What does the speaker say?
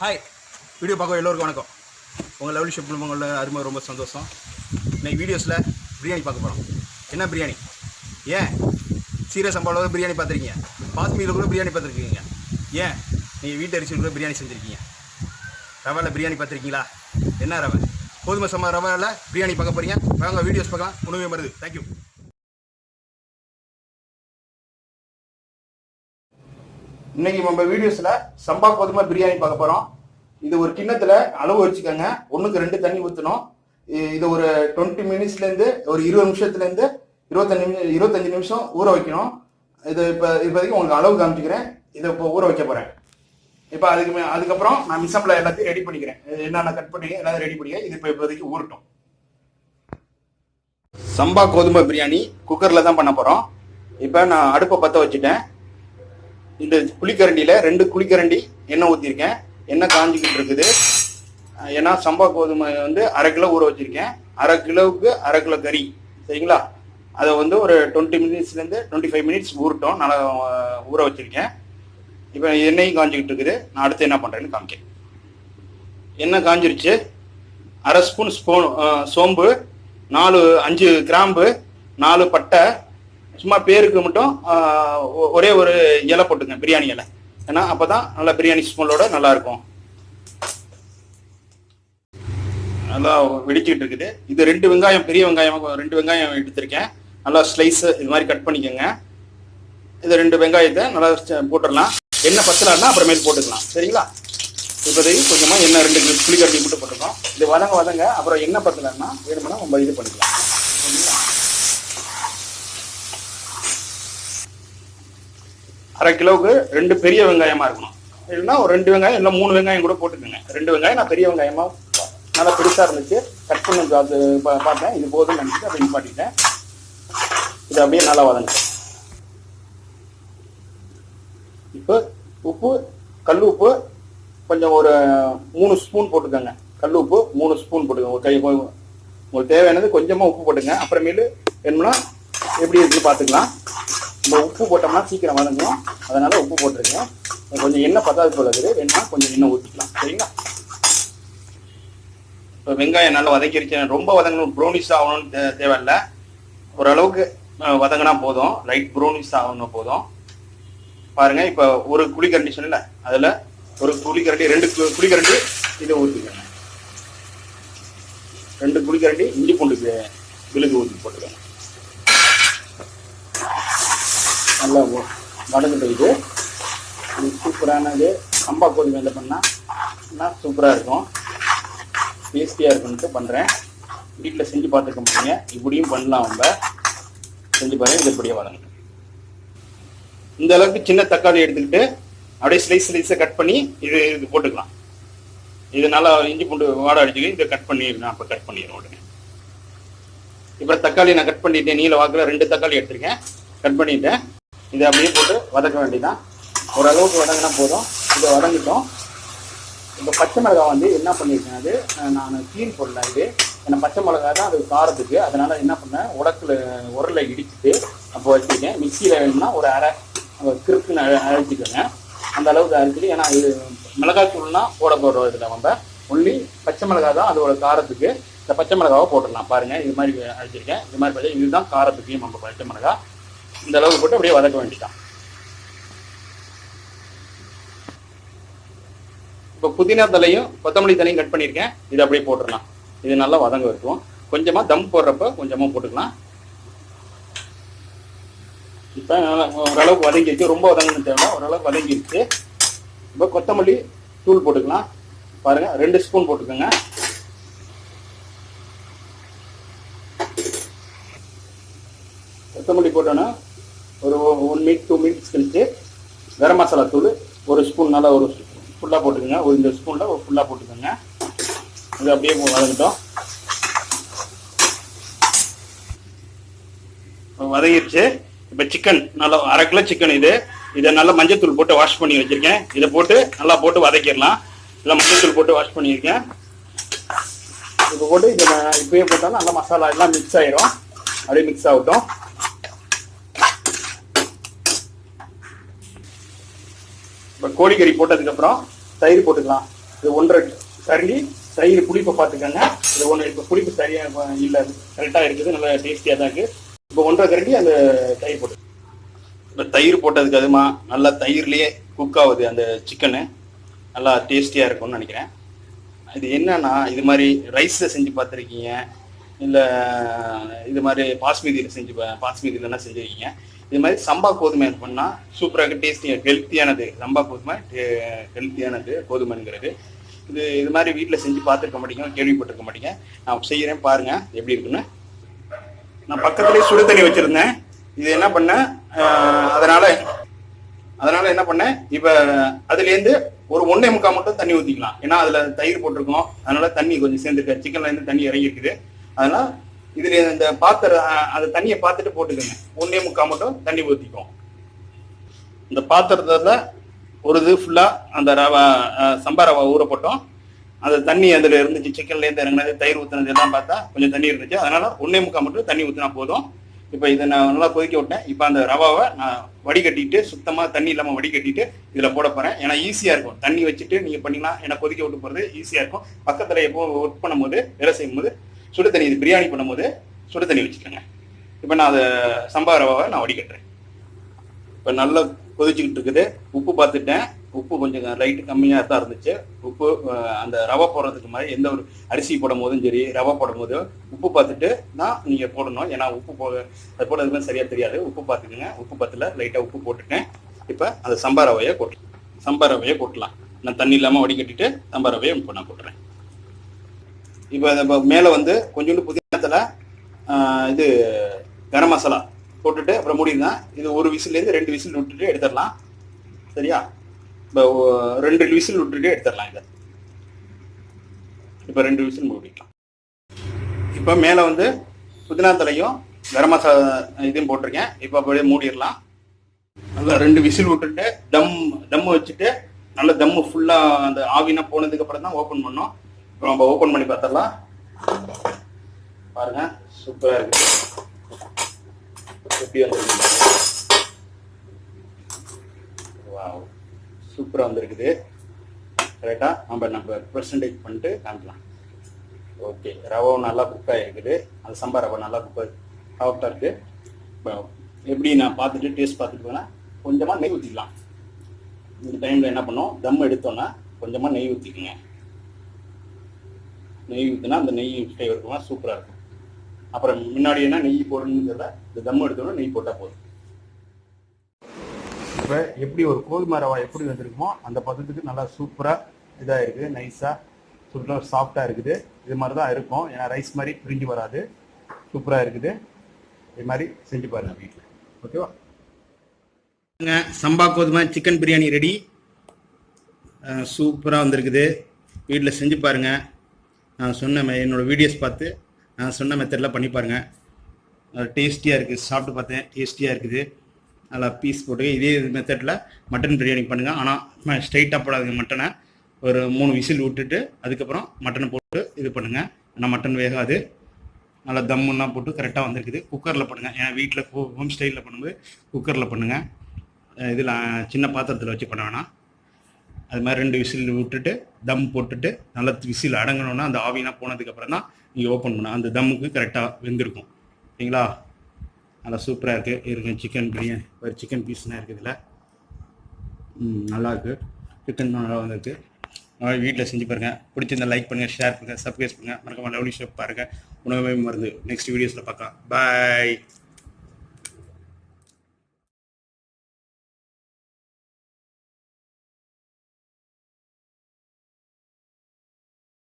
Hi video பார்க்க எல்லோருக்கும் வணக்கம். உங்கள் லெவல் ஷிப் உங்களோட அருமை ரொம்ப சந்தோஷம். இன்னைக்கு வீடியோஸில் பிரியாணி பார்க்க போகிறோம் என்ன பிரியாணி? ஏன்? சீரக சம்பாவில் பிரியாணி பார்த்துருக்கீங்க. பாஸ்மீரில் கூட பிரியாணி பார்த்துருக்கீங்க. ஏன்? நீங்கள் வீட்டு அரிசியில் கூட பிரியாணி செஞ்சுருக்கீங்க. ரவையில் பிரியாணி பார்த்துருக்கீங்களா? என்ன ரவை? கோதுமை சம்பா ரவையில் பிரியாணி பார்க்க போகிறீங்க வாங்க வீடியோஸ் பார்க்கலாம். உணவே வருது தேங்க்யூ இன்னைக்கு நம்ம வீடியோஸ்ல சம்பா கோதுமை பிரியாணி பார்க்க போறோம். இது ஒரு கிண்ணத்துல அளவு வச்சுக்கோங்க. ஒண்ணுக்கு ரெண்டு தண்ணி ஊற்றணும் இது ஒரு டுவெண்ட்டி மினிட்ஸ்ல இருந்து ஒரு இருபது நிமிஷத்துல இருந்து இருபத்தஞ்சு நிமிஷம் இருபத்தஞ்சு நிமிஷம் ஊற வைக்கணும். இது இப்போ இப்போதைக்கு உங்களுக்கு அளவு காமிச்சிக்கிறேன். இதை இப்போ ஊற வைக்க போறேன். இப்போ அதுக்கு மே- அதுக்கப்புறம் நான் மிசம்பில் எல்லாத்தையும் ரெடி பண்ணிக்கிறேன். இது என்னென்ன கட் பண்ணி எல்லாத்தையும் ரெடி பண்ணிக்க இது இப்போ இப்போதைக்கு ஊறட்டும். சம்பா கோதுமை பிரியாணி குக்கரில் தான் பண்ண போகிறோம் இப்போ நான் அடுப்பை பற்ற வச்சுட்டேன். இந்த குழிக்கரண்டியில் ரெண்டு குழிக்கரண்டி எண்ணெய் ஊற்றிருக்கேன் எண்ணெய் காஞ்சிக்கிட்டு இருக்குது. ஏன்னா சம்பா கோதுமை வந்து அரை கிலோ ஊற வச்சிருக்கேன். அரை கிலோவுக்கு அரை கிலோ கறி. சரிங்களா? அதை வந்து ஒரு டுவெண்ட்டி மினிட்ஸ்லேருந்து டுவெண்ட்டி ஃபைவ் மினிட்ஸ் ஊறட்டும். நல்லா ஊற வச்சிருக்கேன். இப்போ எண்ணெயும் காஞ்சிக்கிட்டு இருக்குது. நான் அடுத்து என்ன பண்ணுறேன்னு காமிக்கேன் எண்ணெய் காஞ்சிருச்சு. அரை ஸ்பூன் ஸ்பூன் சோம்பு நாலு அஞ்சு கிராம்பு நாலு பட்டை சும்மா பேருக்கு மட்டும் ஒ- ஒரே ஒரு இலை போட்டுங்க பிரியாணி இலை. ஏன்னா அப்பதான் நல்லா பிரியாணி ஸ்மெல்லோட நல்லா இருக்கும் நல்லா வெடிச்சிட்டு இருக்குது. இது ரெண்டு வெங்காயம் பெரிய வெங்காயம் ரெண்டு வெங்காயம் எடுத்திருக்கேன். நல்லா ஸ்லைஸ் இது மாதிரி கட் பண்ணிக்கோங்க. இது ரெண்டு வெங்காயத்தை நல்லா போட்டுடலாம். எண்ணெய் பத்தலாம்னா அப்புறமேல் போட்டுக்கலாம். சரிங்களா? இப்போதைக்கு கொஞ்சமாக எண்ணெய் ரெண்டு புளி கட்டி மட்டும் போட்டுருக்கோம் இது வதங்க வதங்க அப்புறம் எண்ணெய் பத்தலைன்னா வேணும்னா நம்ம இது பண்ணிக்கலாம். சரிங்களா? அரை கிலோவுக்கு ரெண்டு பெரிய வெங்காயமா இருக்கணும். இல்லைன்னா ஒரு ரெண்டு வெங்காயம் இல்லை மூணு வெங்காயம் கூட போட்டுக்கோங்க. ரெண்டு வெங்காயம் நான் பெரிய வெங்காயமா நல்லா பெருசாக இருந்துச்சு. கட் பண்ணி அது பா- பார்த்தேன். இது போதும் நினச்சிட்டு அதை நிப்பாட்டிட்டேன் இது அப்படியே நல்லா வதங்க இப்போ உப்பு கல் உப்பு கொஞ்சம் ஒரு மூணு ஸ்பூன் போட்டுக்கோங்க. கல் உப்பு மூணு ஸ்பூன் போட்டுக்கோங்க. ஒரு கை உங்களுக்கு தேவையானது கொஞ்சமாக உப்பு போட்டுங்க அப்புறமேலு வேணும்னா எப்படி இருக்குன்னு பார்த்துக்கலாம். இந்த உப்பு போட்டோம்னா சீக்கிரம் வதங்கும் அதனால உப்பு போட்டிருக்கேன். கொஞ்சம் எண்ணெய் பத்தாது போல இருக்குது. வேணும்னா கொஞ்சம் எண்ணெய் ஊற்றிக்கலாம் சரிங்களா? இப்போ வெங்காயம் நல்லா வதக்கிருச்சு. ரொம்ப வதங்கணும். ப்ரௌனிஸ் ஆகணும்னு தே- தேவையில்ல. ஓரளவுக்கு வதங்கினா போதும். லைட் ப்ரௌனிஸ் ஆகணும் போதும். பாருங்க இப்போ ஒரு குழி கரண்டி சொன்னல அதில் ஒரு குழிக்கரண்டி ரெண்டு கு- குழி கரண்டி இதை ஊற்றிக்கிறேன் ரெண்டு குழிக்கரண்டி இஞ்சி பூண்டு விழுகு ஊற்றி போட்டுக்கோங்க. நல்லா வ- வதங்கிட்டு இது சூப்பரானது சம்பா கோதுமையில் பண்ணால் சூப்பராக இருக்கும். டேஸ்டியாக இருக்குன்ட்டு பண்ணுறேன் வீட்டில் செஞ்சு பார்த்துக்க முடியுங்க. இப்படியும் பண்ணலாம் நம்ம. செஞ்சு பாருங்க இது இப்படியே வதங்கட்டும். இந்த அளவுக்கு சின்ன தக்காளி எடுத்துக்கிட்டு அப்படியே ஸ்லைஸ் ஸ்லைஸை கட் பண்ணி இது இது போட்டுக்கலாம். இது நல்லா இஞ்சி பூண்டு வாடை அடிச்சுக்கி இதை கட் பண்ணிடுறேன் அப்போ கட் பண்ணிடுறேன் உடனே. இப்போ தக்காளி நான் கட் பண்ணிட்டேன். நீல வாக்கில் ரெண்டு தக்காளி எடுத்திருக்கேன். கட் பண்ணிட்டேன். இதை அப்படியே போட்டு வதக்க வேண்டியதான் ஓரளவுக்கு வதங்கினா போதும். இதை வதங்கிட்டோம். இந்த பச்சை மிளகாய் வந்து என்ன பண்ணியிருக்கேன் அது? நான் கீழ் போடல இது. ஏன்னா பச்சை மிளகா தான் அது காரத்துக்கு. அதனால் என்ன பண்ணேன்? உடத்துல உரலில் இடிச்சிட்டு அப்போ வச்சுருக்கேன் மிக்சியில் வேணும்னா ஒரு அரை கிருக்குன்னு அழைச்சிக்கோங்க அந்த அளவுக்கு அரைச்சிட்டு ஏன்னா இது மிளகாய் தூள்னா போட போடுறோம் இதில் நம்ம. ஒன்லி பச்சை மிளகாய் தான் அதோட காரத்துக்கு. இந்த பச்சை மிளகாவை போட்டுடலாம். பாருங்கள் இது மாதிரி அழைச்சிருக்கேன் இது மாதிரி பார்த்தீங்கன்னா இதுதான் காரத்துக்கு நம்ம பச்சை மிளகாய். இந்த அளவுக்கு போட்டு அப்படியே வதக்க வேண்டியதான் இப்போ புதினா தலையும் கொத்தமல்லி தலையும் கட் பண்ணியிருக்கேன். இது அப்படியே போட்டுடலாம். இது நல்லா வதங்க வைக்குவோம். கொஞ்சமா தம் போடுறப்ப கொஞ்சமா போட்டுக்கலாம். இப்போ ஓரளவுக்கு வதங்கிடுச்சு ரொம்ப வதங்கணும் தேவை ஓரளவுக்கு வதங்கிருச்சு இப்போ கொத்தமல்லி தூள் போட்டுக்கலாம். பாருங்க ரெண்டு ஸ்பூன் போட்டுக்கோங்க. கொத்தமல்லி போட்டோன்னா ஒரு ஒன் மினிட் டூ மினிட்ஸ் கழித்து கரம் மசாலா தூள் ஒரு ஸ்பூன் நல்லா ஒரு ஃபுல்லாக போட்டுக்கோங்க. ஒரு இந்த ஸ்பூனில் ஒரு ஃபுல்லாக போட்டுக்கோங்க. இது அப்படியே வதங்கட்டும். இப்போ வதங்கிருச்சு இப்போ சிக்கன் நல்லா அரை கிலோ சிக்கன் இது. இதை நல்லா மஞ்சத்தூள் போட்டு வாஷ் பண்ணி வச்சிருக்கேன். இதை போட்டு நல்லா போட்டு வதக்கிடலாம். இல்லை மஞ்சத்தூள் போட்டு வாஷ் பண்ணியிருக்கேன். இப்போ போட்டு இதை நான் இப்பயே போட்டாலும் நல்லா மசாலா எல்லாம் மிக்ஸ் ஆயிரும். அப்படியே மிக்ஸ் ஆகட்டும். இப்போ கோழிக்கறி போட்டதுக்கப்புறம் தயிர் போட்டுக்கலாம். இது ஒன்றரை கரண்டி தயிர் புளிப்பை பார்த்துக்கோங்க. இது ஒன்று இப்போ புளிப்பு சரியாக இல்லை கரெக்டாக இருக்குது நல்லா டேஸ்டியாக தான் இருக்குது இப்போ ஒன்றரை கரண்டி அந்த தயிர் போட்டு. இப்போ தயிர் போட்டதுக்கு அதுமா நல்லா தயிர்லேயே குக் ஆகுது அந்த சிக்கனு நல்லா டேஸ்டியாக இருக்கும்னு நினைக்கிறேன். இது என்னன்னா இது மாதிரி ரைஸில் செஞ்சு பார்த்துருக்கீங்க. இல்லை இது மாதிரி பாஸ்மதியில் செஞ்சு பா- பாஸ்மதியிலலாம் செஞ்சுருக்கீங்க? இது மாதிரி சம்பா கோதுமை பண்ணால் சூப்பராக டேஸ்டியாக ஹெல்த்தியானது சம்பா கோதுமை ஹெல்த்தியானது கோதுமைங்கிறது. இது இது மாதிரி வீட்டில் செஞ்சு பார்த்துருக்க மாட்டீங்க கேள்விப்பட்டிருக்க மாட்டீங்க. நான் செய்கிறேன் பாருங்கள் எப்படி இருக்குன்னு. நான் பக்கத்துலேயே சுடு தண்ணி வச்சுருந்தேன். இது என்ன பண்ணேன் ஆஹ் அதனால அதனால என்ன பண்ணேன் இப்ப அதுல இருந்து ஒரு ஒன்னே முக்கால் மட்டும் தண்ணி ஊத்திக்கலாம். ஏன்னா அதுல தயிர் போட்டிருக்கோம். அதனால தண்ணி கொஞ்சம் சேர்ந்துருக்கு சிக்கன்ல இருந்து தண்ணி இறங்கி இருக்குது அதனால இதுல இந்த பாத்திர அந்த தண்ணியை பார்த்துட்டு போட்டுக்கோங்க. ஒன்னே முக்கால் மட்டும் தண்ணி ஊற்றிக்கும் இந்த பாத்திரத்துல ஒரு இது ஃபுல்லா அந்த ரவா சம்பா ரவா ஊற போட்டோம். அந்த தண்ணி அதுல இருந்துச்சு சிக்கன்லேருந்து இறங்கினது தயிர் ஊத்துனது எல்லாம் பார்த்தா கொஞ்சம் தண்ணி இருந்துச்சு. அதனால ஒன்னே முக்கால் மட்டும் தண்ணி ஊத்தினா போதும். இப்போ இதை நான் நல்லா கொதிக்க விட்டேன். இப்போ அந்த ரவாவை நான் வடிகட்டிட்டு சுத்தமாக தண்ணி இல்லாமல் வடிகட்டிட்டு இதில் போட போகிறேன் ஏன்னா ஈஸியாக இருக்கும். தண்ணி வச்சுட்டு நீங்கள் பண்ணிக்கலாம். ஏன்னா கொதிக்க விட்டு போகிறது ஈஸியாக இருக்கும். பக்கத்தில் எப்போ ஒர்க் பண்ணும்போது வேலை செய்யும்போது சுடு தண்ணி இது பிரியாணி பண்ணும்போது சுடு தண்ணி வச்சுக்கோங்க. இப்போ நான் அதை சம்பா ரவாவை நான் வடிகட்டுறேன். இப்போ நல்லா கொதிச்சுக்கிட்டு இருக்குது. உப்பு பார்த்துட்டேன். உப்பு கொஞ்சம் லைட்டு கம்மியாக தான் இருந்துச்சு. உப்பு அந்த ரவை போடுறதுக்கு மாதிரி எந்த ஒரு அரிசி போடும் போதும் சரி ரவை போடும் போதும் உப்பு பார்த்துட்டு தான் நீங்கள் போடணும். ஏன்னா உப்பு போ அது போடுறதுக்கு சரியாக தெரியாது. உப்பு பார்த்துக்குங்க. உப்பு பார்த்துல லைட்டாக உப்பு போட்டுட்டேன். இப்போ அந்த சம்பா ரவையை கொட்டலாம் சம்பா ரவையை கொட்டலாம் நான் தண்ணி இல்லாமல் வடிகட்டிட்டு சம்பா ரவையை இப்போ நான் கொட்டுறேன் இப்போ மேலே வந்து கொஞ்சோண்டு புதினத்தில் இது கரம் மசாலா போட்டுட்டு அப்புறம் மூடிடலாம் இது ஒரு விசிலேருந்து ரெண்டு விசில் விட்டுட்டு எடுத்துடலாம். சரியா? இப்போ ரெண்டு விசில் விட்டுட்டு எடுத்துடலாம் இதை. இப்போ ரெண்டு விசில் மூடிக்கலாம். இப்போ மேலே வந்து புதினா தலையும் கரம் மசாலா இதையும் போட்டிருக்கேன். இப்போ அப்படியே மூடிடலாம். நல்லா ரெண்டு விசில் விட்டுட்டு டம் தம் வச்சுட்டு நல்ல தம்மு ஃபுல்லாக அந்த ஆவினா போனதுக்கு அப்புறம் தான் ஓப்பன் பண்ணோம் இப்போ நம்ம ஓப்பன் பண்ணி பார்த்துடலாம். பாருங்க சூப்பராக இருக்கு. எப்படி வந்துருக்கு சூப்பராக வந்திருக்குது. கரெக்டாக நம்ம நம்ம பர்சன்டேஜ் பண்ணிட்டு காமிக்கலாம். ஓகே ரவும் நல்லா குக் ஆகிருக்குது அந்த சம்பா ரவை நல்லா குக் சாஃப்டாக இருக்குது இப்போ எப்படி நான் பார்த்துட்டு டேஸ்ட் பார்த்துட்டு போனால் கொஞ்சமாக நெய் ஊற்றிக்கலாம் இந்த டைமில் என்ன பண்ணோம்? தம் எடுத்தோன்னா கொஞ்சமாக நெய் ஊற்றிக்குங்க நெய் ஊற்றினா அந்த நெய் ஃப்ளேவர் இருக்கும் சூப்பராக இருக்கும். அப்புறம் முன்னாடி என்ன நெய் போடணும்னு தெரியல இந்த தம் எடுத்தோன்னா நெய் போட்டால் போதும். இப்போ எப்படி ஒரு கோதுமை ரவா எப்படி வந்திருக்குமோ அந்த பதத்துக்கு நல்லா சூப்பராக இதாக இருக்குது நைஸாக சூப்பராக சாஃப்டாக இருக்குது. இது மாதிரி தான் இருக்கும். ஏன்னா ரைஸ் மாதிரி பிரிஞ்சு வராது. சூப்பராக இருக்குது. இது மாதிரி செஞ்சு பாருங்கள் வீட்டில் ஓகேவா சம்பா கோதுமை சிக்கன் பிரியாணி ரெடி சூப்பராக வந்திருக்குது. வீட்டில் செஞ்சு பாருங்கள் நான் சொன்ன மெ- வீடியோஸ் பார்த்து நான் சொன்ன மெத்தடில் பண்ணி பாருங்கள் டேஸ்டியாக இருக்குது சாப்பிட்டு பார்த்தேன். டேஸ்டியாக இருக்குது. நல்லா பீஸ் போட்டு இதே மெத்தடில் மட்டன் பிரியாணி பண்ணுங்கள் ஆனால் ஸ்ட்ரைட்டாக போடாதுங்க மட்டனை ஒரு மூணு விசில் விட்டுட்டு அதுக்கப்புறம் மட்டனை போட்டு இது பண்ணுங்கள் ஆனால் மட்டன் வேகாது. நல்லா தம்முன்னா போட்டு கரெக்டாக வந்திருக்குது. குக்கரில் பண்ணுங்கள் ஏன் வீட்டில் ஹோம் ஸ்டைலில் பண்ணும்போது குக்கரில் பண்ணுங்கள் இதில் சின்ன பாத்திரத்தில் வச்சு பண்ண வேணாம். அது மாதிரி ரெண்டு விசில் விட்டுட்டு தம் போட்டுட்டு நல்லா விசில் அடங்கணும்னா அந்த ஆவினா போனதுக்கப்புறம் தான் நீங்கள் ஓப்பன் பண்ணணும். அந்த தம்முக்கு கரெக்டாக வெந்திருக்கும். சரிங்களா? நல்லா சூப்பராக இருக்குது இருக்கு. சிக்கன் பிரியாணி. ஒரு சிக்கன் பீஸ்லாம் இருக்குது இதில். ம், நல்லா இருக்கு. சிக்கன் நல்லா வந்திருக்கு. வீட்டில் செஞ்சு பாருங்க. பிடிச்சிருந்தா லைக் பண்ணுங்கள் ஷேர் பண்ணுங்கள் சப்ஸ்கிரைப் பண்ணுங்கள் மறக்காமல் லவ்லி ஷோப் பாருங்கள் உணவே மருந்து நெக்ஸ்ட் வீடியோஸில் பார்க்கலாம். பாய்